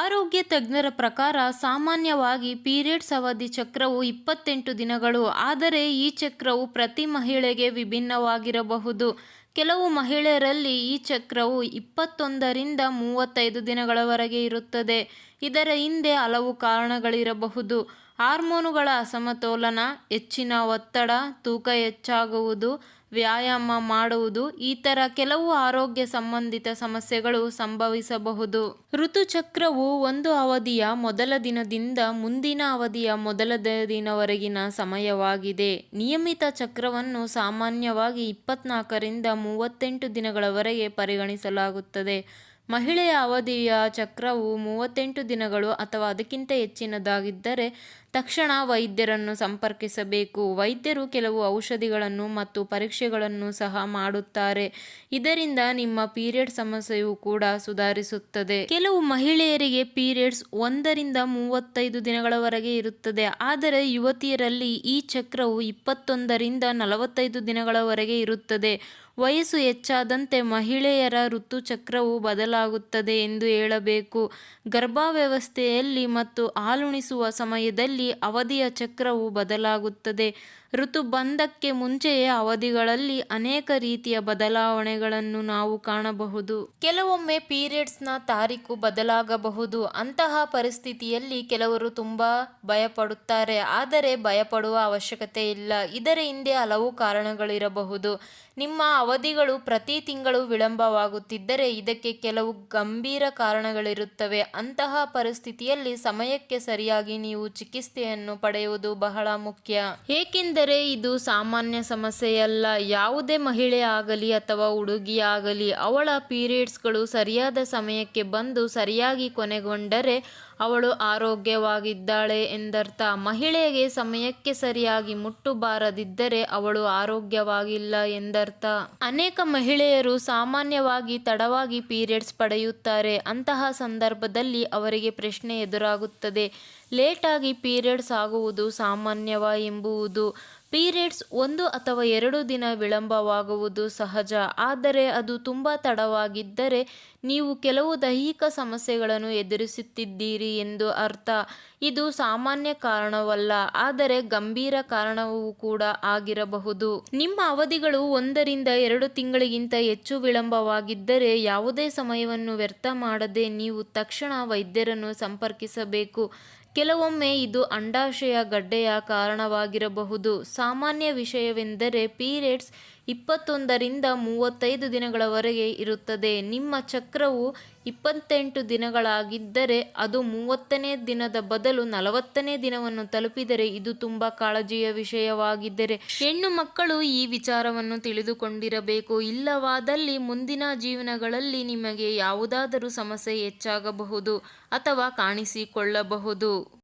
ಆರೋಗ್ಯ ತಜ್ಞರ ಪ್ರಕಾರ ಸಾಮಾನ್ಯವಾಗಿ ಪೀರಿಯಡ್ಸ್ ಅವಧಿ ಚಕ್ರವು ಇಪ್ಪತ್ತೆಂಟು ದಿನಗಳು, ಆದರೆ ಈ ಚಕ್ರವು ಪ್ರತಿ ಮಹಿಳೆಗೆ ವಿಭಿನ್ನವಾಗಿರಬಹುದು. ಕೆಲವು ಮಹಿಳೆಯರಲ್ಲಿ ಈ ಚಕ್ರವು ಇಪ್ಪತ್ತೊಂದರಿಂದ ಮೂವತ್ತೈದು ದಿನಗಳವರೆಗೆ ಇರುತ್ತದೆ. ಇದರ ಹಿಂದೆ ಹಲವು ಕಾರಣಗಳಿರಬಹುದು. ಹಾರ್ಮೋನುಗಳ ಅಸಮತೋಲನ, ಹೆಚ್ಚಿನ ಒತ್ತಡ, ತೂಕ ಹೆಚ್ಚಾಗುವುದು ವ್ಯಾಯಾಮ ಮಾಡುವುದು ಈ ಥರ ಕೆಲವು ಆರೋಗ್ಯ ಸಂಬಂಧಿತ ಸಮಸ್ಯೆಗಳು ಸಂಭವಿಸಬಹುದು. ಋತುಚಕ್ರವು ಒಂದು ಅವಧಿಯ ಮೊದಲ ದಿನದಿಂದ ಮುಂದಿನ ಅವಧಿಯ ಮೊದಲ ದಿನವರೆಗಿನ ಸಮಯವಾಗಿದೆ. ನಿಯಮಿತ ಚಕ್ರವನ್ನು ಸಾಮಾನ್ಯವಾಗಿ ಇಪ್ಪತ್ನಾಲ್ಕರಿಂದ ಮೂವತ್ತೆಂಟು ದಿನಗಳವರೆಗೆ ಪರಿಗಣಿಸಲಾಗುತ್ತದೆ. ಮಹಿಳೆಯ ಅವಧಿಯ ಚಕ್ರವು ಮೂವತ್ತೆಂಟು ದಿನಗಳು ಅಥವಾ ಅದಕ್ಕಿಂತ ಹೆಚ್ಚಿನದಾಗಿದ್ದರೆ ತಕ್ಷಣ ವೈದ್ಯರನ್ನು ಸಂಪರ್ಕಿಸಬೇಕು. ವೈದ್ಯರು ಕೆಲವು ಔಷಧಿಗಳನ್ನು ಮತ್ತು ಪರೀಕ್ಷೆಗಳನ್ನು ಸಹ ಮಾಡುತ್ತಾರೆ. ಇದರಿಂದ ನಿಮ್ಮ ಪೀರಿಯಡ್ ಸಮಸ್ಯೆಯು ಕೂಡ ಸುಧಾರಿಸುತ್ತದೆ. ಕೆಲವು ಮಹಿಳೆಯರಿಗೆ ಪೀರಿಯಡ್ಸ್ ಒಂದರಿಂದ ಮೂವತ್ತೈದು ದಿನಗಳವರೆಗೆ ಇರುತ್ತದೆ. ಆದರೆ ಯುವತಿಯರಲ್ಲಿ ಈ ಚಕ್ರವು ಇಪ್ಪತ್ತೊಂದರಿಂದ ನಲವತ್ತೈದು ದಿನಗಳವರೆಗೆ ಇರುತ್ತದೆ. ವಯಸ್ಸು ಹೆಚ್ಚಾದಂತೆ ಮಹಿಳೆಯರ ಋತುಚಕ್ರವು ಬದಲಾಗುತ್ತದೆ ಎಂದು ಹೇಳಬೇಕು. ಗರ್ಭಾವಸ್ಥೆಯಲ್ಲಿ ಮತ್ತು ಹಾಲುಣಿಸುವ ಸಮಯದಲ್ಲಿ ಅವಧಿಯ ಚಕ್ರವು ಬದಲಾಗುತ್ತದೆ. ಋತುಬಂಧಕ್ಕೆ ಮುಂಚೆಯೇ ಅವಧಿಗಳಲ್ಲಿ ಅನೇಕ ರೀತಿಯ ಬದಲಾವಣೆಗಳನ್ನು ನಾವು ಕಾಣಬಹುದು. ಕೆಲವೊಮ್ಮೆ ಪೀರಿಯಡ್ಸ್ನ ತಾರೀಕು ಬದಲಾಗಬಹುದು. ಅಂತಹ ಪರಿಸ್ಥಿತಿಯಲ್ಲಿ ಕೆಲವರು ತುಂಬ ಭಯಪಡುತ್ತಾರೆ. ಆದರೆ ಭಯಪಡುವ ಅವಶ್ಯಕತೆ ಇಲ್ಲ. ಇದರ ಹಿಂದೆ ಹಲವು ಕಾರಣಗಳಿರಬಹುದು. ನಿಮ್ಮ ಅವಧಿಗಳು ಪ್ರತಿ ತಿಂಗಳು ವಿಳಂಬವಾಗುತ್ತಿದ್ದರೆ ಇದಕ್ಕೆ ಕೆಲವು ಗಂಭೀರ ಕಾರಣಗಳಿರುತ್ತವೆ. ಅಂತಹ ಪರಿಸ್ಥಿತಿಯಲ್ಲಿ ಸಮಯಕ್ಕೆ ಸರಿಯಾಗಿ ನೀವು ಚಿಕಿತ್ಸೆಯನ್ನು ಪಡೆಯುವುದು ಬಹಳ ಮುಖ್ಯ. ಏಕೆಂದರೆ ಇದು ಸಾಮಾನ್ಯ ಸಮಸ್ಯೆಯಲ್ಲ. ಯಾವುದೇ ಮಹಿಳೆ ಆಗಲಿ ಅಥವಾ ಹುಡುಗಿಯಾಗಲಿ ಅವಳ ಪೀರಿಯಡ್ಸ್ಗಳು ಸರಿಯಾದ ಸಮಯಕ್ಕೆ ಬಂದು ಸರಿಯಾಗಿ ಕೊನೆಗೊಂಡರೆ ಅವಳು ಆರೋಗ್ಯವಾಗಿದ್ದಾಳೆ ಎಂದರ್ಥ. ಮಹಿಳೆಗೆ ಸಮಯಕ್ಕೆ ಸರಿಯಾಗಿ ಮುಟ್ಟು ಬಾರದಿದ್ದರೆ ಅವಳು ಆರೋಗ್ಯವಾಗಿಲ್ಲ ಎಂದರ್ಥ. ಅನೇಕ ಮಹಿಳೆಯರು ಸಾಮಾನ್ಯವಾಗಿ ತಡವಾಗಿ ಪೀರಿಯಡ್ಸ್ ಪಡೆಯುತ್ತಾರೆ. ಅಂತಹ ಸಂದರ್ಭದಲ್ಲಿ ಅವರಿಗೆ ಪ್ರಶ್ನೆ ಎದುರಾಗುತ್ತದೆ. ಲೇಟಾಗಿ ಪೀರಿಯಡ್ಸ್ ಆಗುವುದು ಸಾಮಾನ್ಯವಾ ಎಂಬುವುದು. ಪೀರಿಯಡ್ಸ್ ಒಂದು ಅಥವಾ ಎರಡು ದಿನ ವಿಳಂಬವಾಗುವುದು ಸಹಜ, ಆದರೆ ಅದು ತುಂಬ ತಡವಾಗಿದ್ದರೆ ನೀವು ಕೆಲವು ದೈಹಿಕ ಸಮಸ್ಯೆಗಳನ್ನು ಎದುರಿಸುತ್ತಿದ್ದೀರಿ ಎಂದು ಅರ್ಥ. ಇದು ಸಾಮಾನ್ಯ ಕಾರಣವಲ್ಲ, ಆದರೆ ಗಂಭೀರ ಕಾರಣವೂ ಕೂಡ ಆಗಿರಬಹುದು. ನಿಮ್ಮ ಅವಧಿಗಳು ಒಂದರಿಂದ ಎರಡು ತಿಂಗಳಿಗಿಂತ ಹೆಚ್ಚು ವಿಳಂಬವಾಗಿದ್ದರೆ ಯಾವುದೇ ಸಮಯವನ್ನು ವ್ಯರ್ಥ ಮಾಡದೆ ನೀವು ತಕ್ಷಣ ವೈದ್ಯರನ್ನು ಸಂಪರ್ಕಿಸಬೇಕು. ಕೆಲವೊಮ್ಮೆ ಇದು ಅಂಡಾಶಯ ಗಡ್ಡೆಯ ಕಾರಣವಾಗಿರಬಹುದು. ಸಾಮಾನ್ಯ ವಿಷಯವೆಂದರೆ ಪೀರಿಯಡ್ಸ್ ಇಪ್ಪತ್ತೊಂದರಿಂದ ಮೂವತ್ತೈದು ದಿನಗಳವರೆಗೆ ಇರುತ್ತದೆ. ನಿಮ್ಮ ಚಕ್ರವು ಇಪ್ಪತ್ತೆಂಟು ದಿನಗಳಾಗಿದ್ದರೆ ಅದು ಮೂವತ್ತನೇ ದಿನದ ಬದಲು ನಲವತ್ತನೇ ದಿನವನ್ನು ತಲುಪಿದರೆ ಇದು ತುಂಬ ಕಾಳಜಿಯ ವಿಷಯವಾಗಿದ್ದರೆ. ಹೆಣ್ಣು ಮಕ್ಕಳು ಈ ವಿಚಾರವನ್ನು ತಿಳಿದುಕೊಂಡಿರಬೇಕು. ಇಲ್ಲವಾದಲ್ಲಿ ಮುಂದಿನ ಜೀವನಗಳಲ್ಲಿ ನಿಮಗೆ ಯಾವುದಾದರೂ ಸಮಸ್ಯೆ ಹೆಚ್ಚಾಗಬಹುದು ಅಥವಾ ಕಾಣಿಸಿಕೊಳ್ಳಬಹುದು.